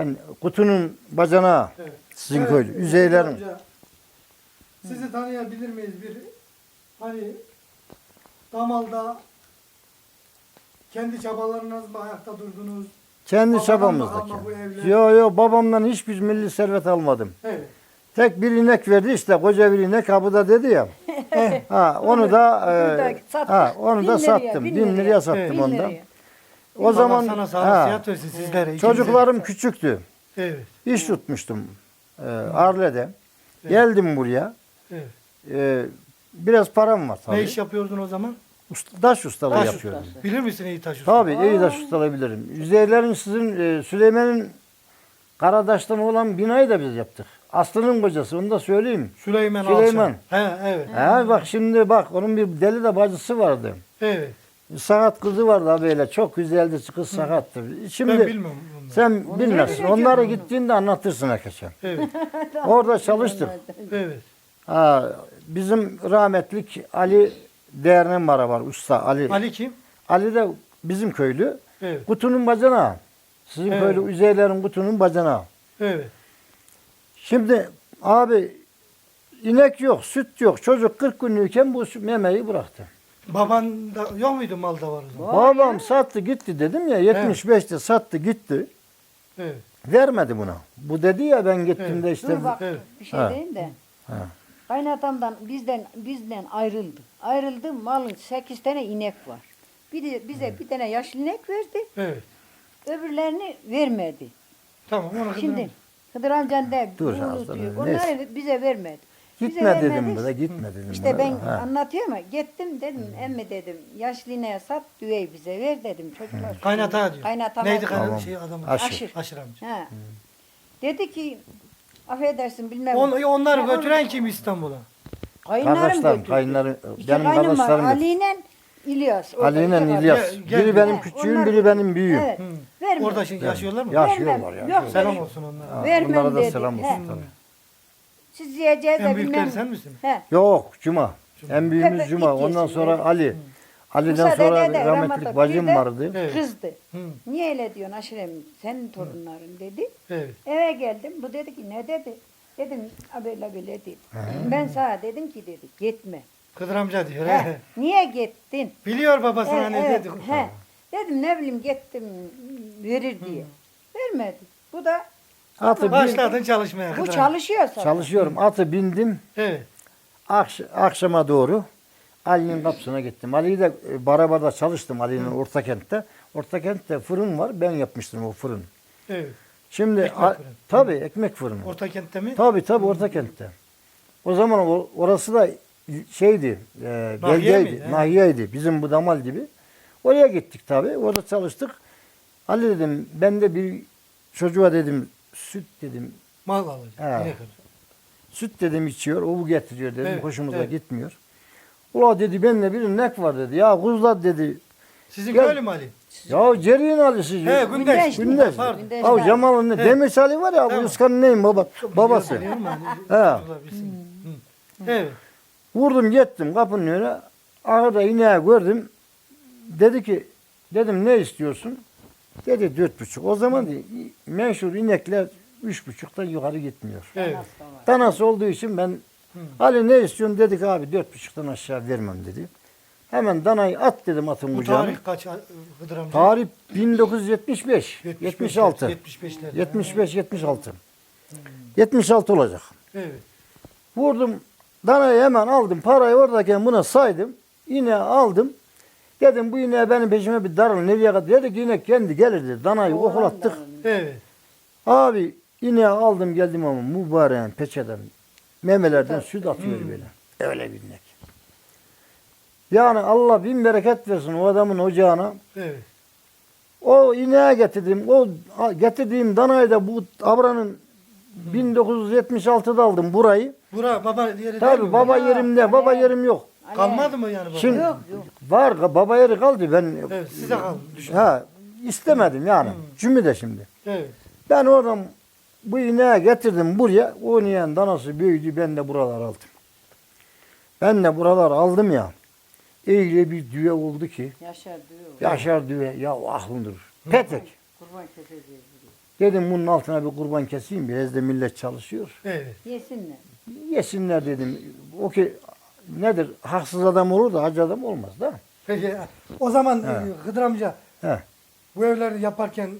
Yani kutunun bacanağı Evet. sizin Evet, köylü. Üzeylerin. amca, Sizi tanıyabilir miyiz bir hani damalda kendi çabalarınızla ayakta durdunuz. Kendi çabamızdaki. Yo yo babamdan hiçbir milli servet almadım. Evet. Tek bir inek verdi işte koca bir inek kapıda dedi ya. ha onu da e, ha onu da liraya, sattım. bin Bin liraya liraya. sattım Bin ondan. O zaman Allah sana sağlık ha, sıhhat versin sizlere. ikinize. çocuklarım küçüktü. Evet. İş tutmuştum e, Arle'de. Geldim buraya. evet. E, biraz param var tabii. Ne iş yapıyordun o zaman? Usta, taş ustalığı Taş yapıyorum. ustası. Bilir misin iyi taş usta? Tabii iyi taş ustalığı bilirim. Üzeylerin sizin e, Süleyman'ın Karadaş'tan olan binayı da biz yaptık. Aslı'nın kocası onu da söyleyeyim. Süleyman, Süleyman. Alçan. He, evet. Ha, bak şimdi bak onun bir deli de bacısı vardı. Evet. Sakat kızı vardı ha böyle çok güzeldi kız sakattı. Şimdi ben bilmiyorum bunları. sen bilmezsin. Onları gittiğinde anlatırsın herkese. Evet. Orada çalıştık. Evet. Ha, bizim rahmetlik Ali Değernen var var usta Ali. Ali. Ali kim? de bizim köylü. Evet. Kutunun bacanağı. Sizin Evet. köylü Üzeylerin kutunun bacanağı. Evet. Şimdi abi inek yok, süt yok. Çocuk 40 günlüyken bu sü- memeyi bıraktı. Baban da yok muydu malda var o zaman? Babam sattı gitti dedim ya 75'te sattı gitti. Evet. Vermedi buna. Bu dedi ya ben gittiğimde işte Dur bak Evet. bir şey Ha. diyeyim de. Ha. Kaynatamdan bizden bizden ayrıldı. Ayrıldı malın sekiz tane inek var. Bir de bize bir tane yaşlı inek verdi. Evet. Öbürlerini vermedi. Tamam onu Şimdi kızım. Hıdır amcan da Dur bunu diyor. Onları bize vermedi. Bize gitme dedim buna gitme dedim. İşte buna. ben Ha. anlatıyorum ama gittim dedim emmi dedim yaşlı ineğe sat düveyi bize ver dedim çocuklar. Kaynata diyor. Kaynatama Neydi diyor. kaynata Tamam. şey adamın? Aşır. Aşır. Aşır amca. Ha. Dedi ki affedersin bilmem. On, onları Ha, götüren kim İstanbul'a? Kardeşlerim, götürdü. kaynarım, İşte benim kaynım var. kardeşlerim. Ali ile İlyas. Orada Ali ile iki kardeş. İlyas. Gel- gel- Biri benim He, küçüğüm, onlar- biri benim büyüğüm. Evet. Vermem. Orada şimdi yaşıyorlar mı? Yaşıyorlar, yaşıyorlar. Yok, Selam olsun onlara. Vermem Onlara da selam olsun tabii. Siz yiyeceğiz de En büyükleri bilmem. sen misin? He. Yok Cuma. En büyüğümüz Hep Cuma. ilk Ondan yesin, sonra. Ali. Ali'den Musa sonra dede de, rahmetlik rahmetli bacım bir de- vardı. Evet. Kızdı. Hı. Niye öyle diyorsun aşirem senin torunların dedi. Evet. Eve geldim bu dedi ki ne dedi. Dedim böyle böyle dedi. Ben sana dedim ki dedi gitme. Kıdır amca diyor. He, He. niye gittin? Biliyor babasına Evet, ne evet, dedi. he. Dedim ne bileyim gittim verir diye. Vermedi. Bu da Atı bin, Başladın çalışmaya bu amca. çalışıyor sana. çalışıyorum. Atı bindim. Evet. Akş- akşama doğru Ali'nin kapısına gittim. Ali'yi de e, Barabar'da çalıştım Ali'nin Ortakent'te. Ortakent'te fırın var. Ben yapmıştım o fırın. Evet. Şimdi Ekmek a- fırını. tabii ekmek fırını. Orta kentte mi? Tabii tabii Ortakent'te. O zaman o- orası da şeydi, e, Nahiye miydi, he? nahiyeydi. Bizim bu damal gibi. Oraya gittik tabii. Orada çalıştık. Ali dedim, ben de bir çocuğa dedim, süt dedim, Mal alacak. He. İnek alacak. süt dedim içiyor, o bu getiriyor dedim. Evet, Hoşumuza evet. gitmiyor. Ula dedi, benimle bir inek var dedi. Ya kuzlar dedi. Sizin Gel. köylü mü Ali? Ya Ceri'nin Ali'si. He, Gündeş. Gündeş. Gündeş. Ya Cemal'ın ne? He. Demir Ali var ya, bu Tamam. Iskan'ın neyim baba? Babası. He. Evet. Vurdum gittim kapının önüne. Arada ineği gördüm. Dedi ki dedim ne istiyorsun? Dedi dört buçuk. O zaman menşur inekler üç buçuktan yukarı gitmiyor. Evet. Danası olduğu için ben Ali ne istiyorsun dedik abi dört buçuktan aşağı vermem dedi. Hemen danayı at dedim atın Bu kucağına. tarih kaç Hıdır amca? Tarih 1975, 76, 75'ler. 75, 76. 76 olacak. Evet. Vurdum. Danayı hemen aldım. Parayı oradayken buna saydım. İneği aldım. Dedim bu ineğe benim peşime bir darıl. Nereye kadar? Dedi ki inek kendi gelir dedi. Danayı okulattık. Evet. Abi ineği aldım geldim ama mübareğin peçeden memelerden süt atıyor böyle. Öyle bir inek. Yani Allah bin bereket versin o adamın ocağına. Evet. O ineğe getirdim. O getirdiğim danayı da bu abranın 1976'da aldım burayı. Bura baba yeri değil Tabii mi? baba yerimde, baba yerim yok. Kalmadı mı yani baba? Şimdi Yok yok. var baba yeri kaldı ben Evet size kaldı. Düşün. ha istemedim yani. Cümle de şimdi. Evet. Ben oradan bu ineği getirdim buraya. O ineğin danası büyüdü ben de buralar aldım. Ben de buralar aldım ya. Öyle bir düve oldu ki Yaşar diyor. Yaşar düve ya aklındır. Petek. Kurban keseceğiz. Dedim bunun altına bir kurban keseyim. Biraz da millet çalışıyor. Evet. Yesinler. Yesinler dedim. O ki nedir? Haksız adam olur da hacı adam olmaz da. Peki o zaman He. e, Hıdır amca He. bu evleri yaparken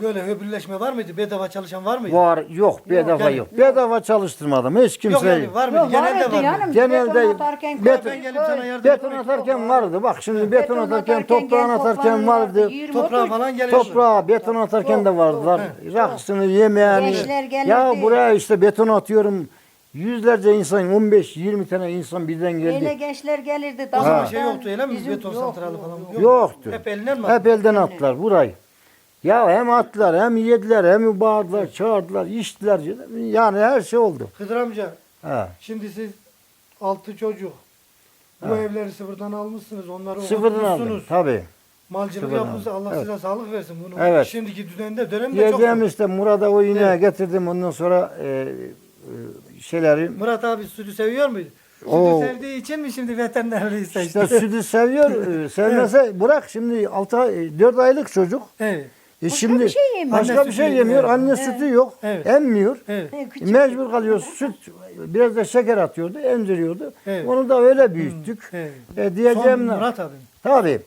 böyle höbürleşme var mıydı? Bedava çalışan var mıydı? Var yok bedava yani- yok. Bedava çalıştırmadım hiç Yok kimseyi. yani var mıydı? Yok Genelde vardı var canım. mıydı? Genelde beton atarken beton- köy- Ben gelip sana yardım Beton edeyim. atarken vardı. Bak şimdi beton, Beton atarken, atarken toprağın atarken vardı. Toprağa falan geliyorsun. Toprağa beton atarken de vardılar. He. Rakısını, yemeğini. Gençler gelirdi. Ya buraya işte beton atıyorum. Yüzlerce insan, 15-20 tane insan birden Öyle geldi. gençler gelirdi. O zaman dağlardan. şey yoktu öyle mi? Bizim- Beton santralı yok, falan yok. yok. Yoktu. Hep elinden mi? Hep elden attılar burayı. Ya hem attılar hem yediler hem bağırdılar, çağırdılar, içtiler. Yani her şey oldu. Hıdır amca Ha. şimdi siz altı çocuk bu Ha. evleri sıfırdan almışsınız. Onları Sıfırdan aldım. okutmuşsunuz. Tabii. Malcılık Sıfırdan yapmışsınız. aldım. Allah Evet. size sağlık versin bunu. Evet. Şimdiki düzende dönemde çok Diyeceğim işte Murat'a o ineği Evet. getirdim. Ondan sonra e, şeyleri Murat abi sütü seviyor muydu? Sütü Oo. sevdiği için mi şimdi veterinerliği seçti? işte sütü seviyor. e, Sevmese bırak şimdi 6 4 aylık çocuk. Evet. E Başka şimdi bir şey yemiyor. Başka Anne bir sütü şey yemiyor. yemiyor. Anne Evet. sütü yok. Evet. Emmiyor. Evet. He, küçük. Mecbur kalıyor. Süt biraz da şeker atıyordu, emziriyordu. Evet. Onu da öyle büyüttük. evet. E, Son diyeceğim ne? Murat abi. Tabii.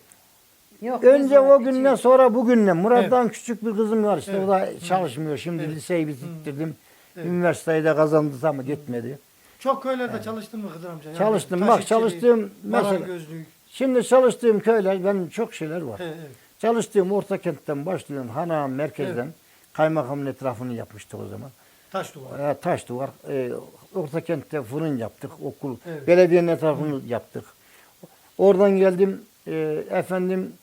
Yok, Önce o günden sonra bugünden Murat'tan küçük bir kızım var işte Evet. o da çalışmıyor. Şimdi Evet. liseyi bitirdim. Evet. Üniversiteyi de kazandı ama gitmedi. Çok köylerde çalıştın mı Hıdır amca? Yani Çalıştım. taş Bak işçiliği, çalıştığım mesela marangözlük. şimdi çalıştığım köyler benim çok şeyler var. Evet, evet. Çalıştığım orta kentten başlıyorum. Hana merkezden kaymakamın etrafını yapmıştık o zaman. Taş duvar. E, taş duvar. E, orta kentte fırın yaptık. Okul. Evet. Belediyenin etrafını yaptık. Oradan geldim. E, efendim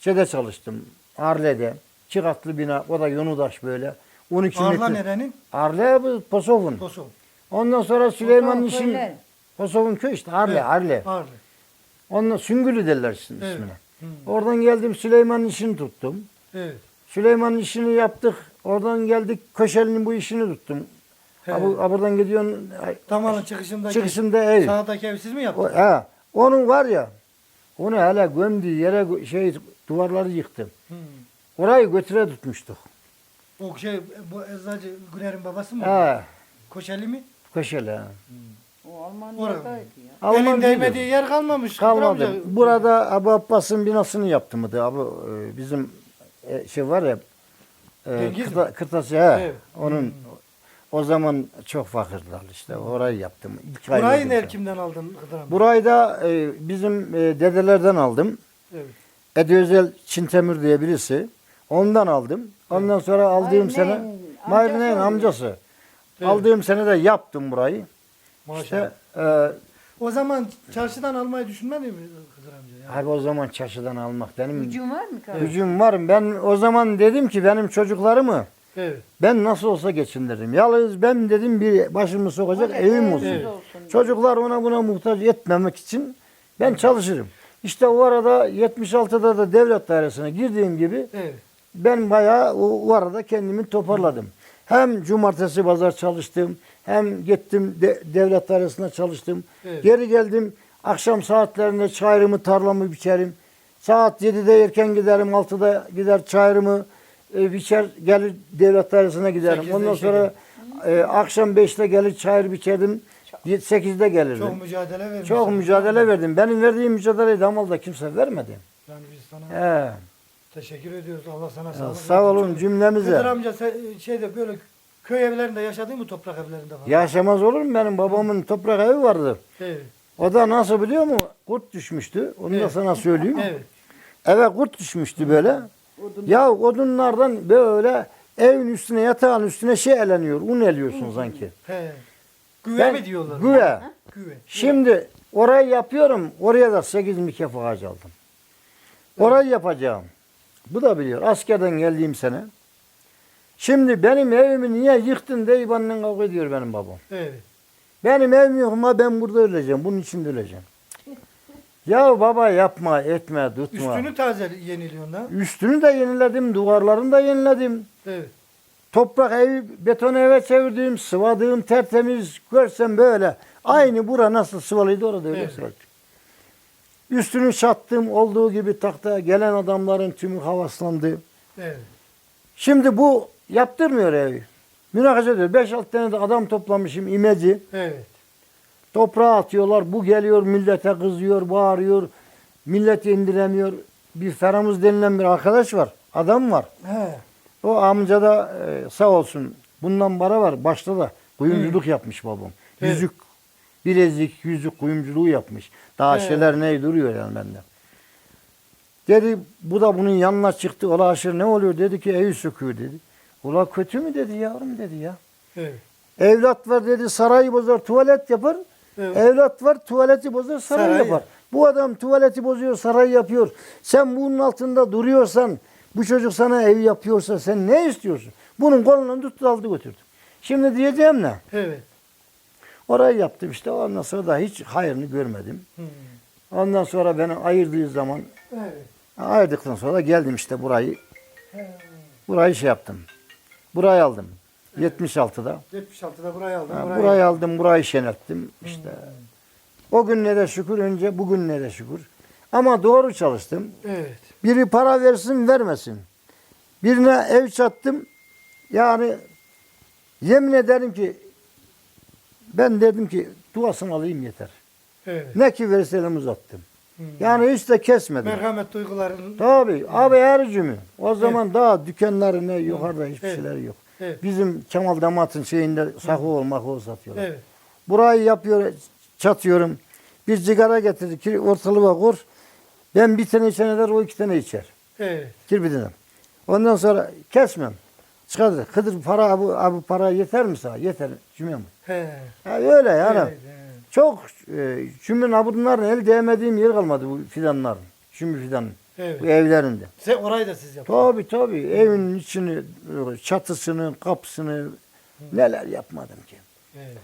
şeyde çalıştım. Arle'de. Çıraklı bina. O da Yonudaş böyle. 12 Arla metre. nerenin? Arle bu Posov'un. Kosov. Ondan sonra Süleyman'ın işin. köyler. Posov'un köy işte. Arle. Evet. Arle. Arla. Ondan Süngülü derler ismine. Evet. Hı. Oradan geldim Süleyman'ın işini tuttum. Evet. Süleyman'ın işini yaptık. Oradan geldik Köşeli'nin bu işini tuttum. Evet. Ha, bu- ha, buradan gidiyorsun. ay, Damalın çıkışındaki Çıkışında ev. sağdaki ev siz mi O, yaptınız? he, onun var ya. Onu hele gömdüğü yere gö- şey duvarları yıktım. Hı. Orayı götüre tutmuştuk. O şey bu Eczacı Güner'in babası mı? He, Koşeli mi? Köşeli. he. O Almanya'daydı ya. Alman Elin değmediği yer kalmamış. Kalmadı. amca. Burada Abu Abbas'ın binasını yaptım mıydı? Abi e, bizim e, şey var ya e, Cengiz mi? kırtası he. Evet. Onun o zaman çok fakirdiler işte. Orayı yaptım. İlk Burayı ner sen. kimden aldın amca? Burayı da e, bizim e, dedelerden aldım. Evet. Edi Özel Çintemir diye birisi. Ondan aldım. Ondan sonra aldığım sene oluyor. amcası. Evet. Aldığım sene de yaptım burayı. Maşallah. İşte e, O zaman çarşıdan almayı düşünmedin mi Hıdır amca? Ya? abi o zaman çarşıdan almak benim Gücün var mı kardeşim? gücüm var. Ben o zaman dedim ki benim çocuklarımı Evet. ben nasıl olsa geçindiririm. Yalnız ben dedim bir başımı sokacak Olacak, evim olsun. Evet. olsun. Çocuklar ona buna muhtaç etmemek için ben çalışırım. İşte o arada 76'da da devlet dairesine girdiğim gibi Evet. Ben bayağı o, o arada kendimi toparladım. Hem cumartesi pazar çalıştım, hem gittim de, devlet dairesinde çalıştım. Evet. Geri geldim, akşam saatlerinde çayırımı, tarlamı biçerim. Saat 7'de erken giderim, 6'da gider çayırımı e, biçer, gelir devlet dairesine giderim. 8'de Ondan işe sonra e, akşam 5'te gelir çayır biçerdim, 8'de gelirdim. Çok mücadele vermiş. Çok mücadele verdim. Benim verdiğim mücadeleyi Damal'da kimse vermedi. Yani biz sana He. Teşekkür ediyoruz. Allah sana sağlık Sağ olun Çok- cümlemize. Amca sen şeyde böyle köy evlerinde yaşadın mı toprak evlerinde falan? Yaşamaz olur mu? Benim babamın toprak evi vardı. Evet. O da nasıl biliyor musun? Kurt düşmüştü. Onu da Evet. sana söyleyeyim. Evet. Eve kurt düşmüştü böyle. Ya odunlardan böyle evin üstüne yatağın üstüne şey eleniyor. Un eliyorsun sanki. He. Güve Ben- mi diyorlar? Güve. Güve. Şimdi orayı yapıyorum. Oraya da 8 mikef ağacı aldım. Orayı yapacağım. Bu da biliyor. Askerden geldiğim sene. Şimdi benim evimi niye yıktın diye benimle kavga ediyor benim babam. Evet. Benim evim yok ama ben burada öleceğim. Bunun için de öleceğim. Ya baba yapma, etme, tutma. Üstünü taze yeniliyorsun ha? Üstünü de yeniledim, duvarlarını da yeniledim. Evet. Toprak evi, beton eve çevirdim, sıvadığım tertemiz. Görsen böyle. Aynı bura nasıl sıvalıydı orada öyle Evet. sıvadım. Üstünü çattım, olduğu gibi takta gelen adamların tümü havaslandı. Evet. Şimdi bu yaptırmıyor evi. Münakaşa diyor. 5-6 tane de adam toplamışım imeci. Evet. Toprağa atıyorlar. Bu geliyor millete kızıyor, bağırıyor. Milleti indiremiyor. Bir Feramuz denilen bir arkadaş var. Adam var. He. O amca da e, sağ olsun. Bundan para var. Başta da kuyumculuk yapmış babam. Yüzük, bilezik, yüzük kuyumculuğu yapmış. Daha Evet. şeyler ne duruyor yani bende. Dedi bu da bunun yanına çıktı. Ola aşırı ne oluyor? Dedi ki evi söküyor dedi. Ula kötü mü dedi yavrum dedi ya. Evet. Evlat var dedi sarayı bozar tuvalet yapar. Evet. Evlat var tuvaleti bozar saray, Saray yapar. yap- Bu adam tuvaleti bozuyor saray yapıyor. Sen bunun altında duruyorsan bu çocuk sana ev yapıyorsa sen ne istiyorsun? Bunun kolundan tuttu aldı götürdü. Şimdi diyeceğim ne? Evet. Orayı yaptım işte ondan sonra da hiç hayrını görmedim. Hmm. Ondan sonra beni ayırdığı zaman Evet. ayırdıktan sonra da geldim işte burayı He. burayı şey yaptım. Burayı aldım. 76'da. 76'da burayı aldım. Ha, burayı burayı aldım, burayı şenettim. İşte Hmm. o gün ne de şükür önce, bugün de şükür. Ama doğru çalıştım. Evet. Biri para versin, vermesin. Birine ev çattım. Yani yemin ederim ki ben dedim ki duasını alayım yeter. Evet. Ne ki verirse elimi uzattım. Hmm. Yani hiç de kesmedim. Merhamet duyguların. Tabii. Abi her cümle. O zaman daha dükkanları ne yukarıda hiçbir Evet. şeyleri yok. Evet. Bizim Kemal Damat'ın şeyinde olmak o satıyorlar. Evet. Burayı yapıyor, çatıyorum. Bir sigara getirdi, kir- ortalığa kur. Ben bir tane içene der, o iki tane içer. Evet. Kirbidine. Ondan sonra kesmem. Çıkardı. Kıdır para, bu, abi para yeter mi sana? Yeter. Cümle mi? He. Ha, öyle yani. Evet, evet. Çok e, cümle bunların el değmediğim yer kalmadı bu fidanların. Cümle fidanın. Evet. Bu evlerinde. Sen orayı da siz yaptınız. Tabii tabii. Evin içini, çatısını, kapısını neler yapmadım ki. Evet.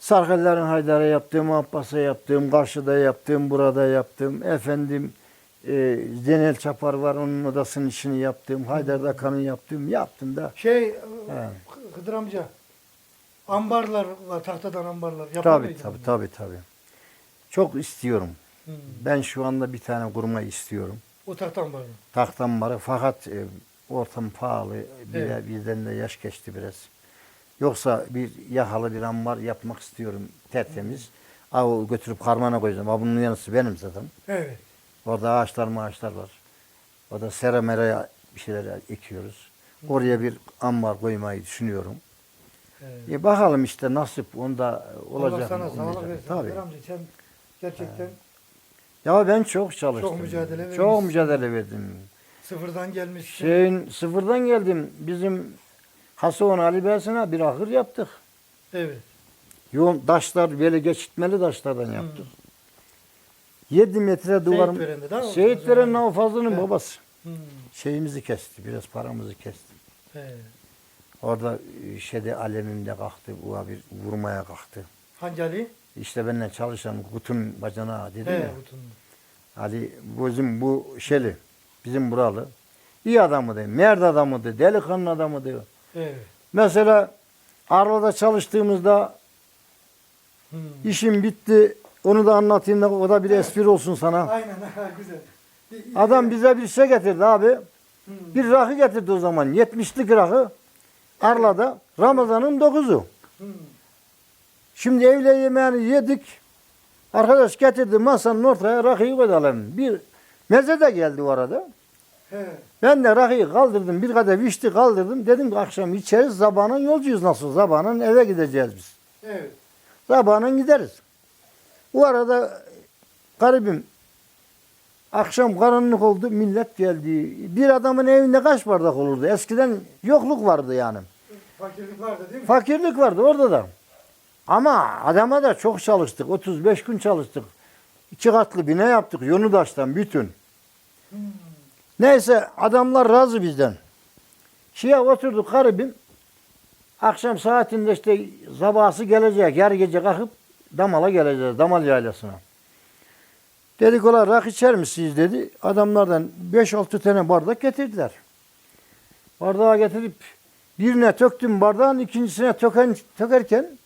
Sarkalerin Haydar'a yaptığım, Abbas'a yaptığım, karşıda yaptığım, burada yaptığım, efendim e, Zenel Çapar var onun odasının işini yaptığım, Haydar'da kanın yaptığım, yaptım da. Şey, He. Kıdır amca, ambarlar var, tahtadan ambarlar. Yapar Tabii mıydın tabii bunu? tabii tabii. Çok istiyorum. Hmm. Ben şu anda bir tane kurmayı istiyorum. O tahta ambarı. Tahtam var fakat e, ortam pahalı. Bir Evet. Birden de yaş geçti biraz. Yoksa bir yakalı bir ambar yapmak istiyorum tertemiz. Av götürüp karmana koyacağım. Ha, Bunun yanısı benim zaten. Evet. Orada ağaçlar maaşlar var. Orada sera meraya bir şeyler ekiyoruz. Oraya bir ambar koymayı düşünüyorum. Evet. E bakalım işte nasip onda olacak Allah sana sağlık versin. Tabii. Amca sen gerçekten Ya ben çok çalıştım. Çok mücadele Çok vermişsin. mücadele verdim. sıfırdan gelmişsin. Şeyin sıfırdan geldim. Bizim Hasan Ali Bey'sine bir ahır yaptık. Evet. Yoğun taşlar böyle geçitmeli taşlardan yaptık. 7 metre duvarım. Hmm. Seyit Veren o Fazlı'nın Evet. babası. Hmm. Şeyimizi kesti. Biraz paramızı kesti. Evet. Orada e, şeyde alemimde kalktı. Bu bir vurmaya kalktı. Hangi Ali? İşte benimle çalışan Kutun bacana dedim He, ya. Utun. Ali bizim bu Şeli. Bizim buralı. İyi adamıydı. Mert adamıydı. Delikanlı adamıydı. Evet. Mesela Arla'da çalıştığımızda Hmm. işim bitti. Onu da anlatayım da o da bir espri olsun sana. Aynen güzel. Adam bize bir şey getirdi abi. Hmm. Bir rakı getirdi o zaman. 70'lik rakı. Arla'da. Ramazan'ın 9'u. Hmm. Şimdi evle yemeğini yedik. Arkadaş getirdi masanın ortaya rakıyı koyalım. Bir meze de geldi o arada. He. Ben de rakıyı kaldırdım. Bir kadeh vişti kaldırdım. Dedim ki akşam içeriz. Sabahın yolcuyuz nasıl? Sabahın eve gideceğiz biz. Evet. Sabahın gideriz. O arada garibim akşam karanlık oldu. Millet geldi. Bir adamın evinde kaç bardak olurdu? Eskiden yokluk vardı yani. Fakirlik vardı değil mi? Fakirlik vardı orada da. Ama adama da çok çalıştık. 35 gün çalıştık. İki katlı bina yaptık. Yonudaş'tan bütün. Neyse adamlar razı bizden. Şeye oturduk garibim. Akşam saatinde işte sabahsı gelecek. Yarı gece kalkıp Damal'a geleceğiz. Damal yaylasına. Dedik ola rak içer misiniz dedi. Adamlardan 5-6 tane bardak getirdiler. Bardağı getirip birine töktüm bardağın ikincisine töken, tökerken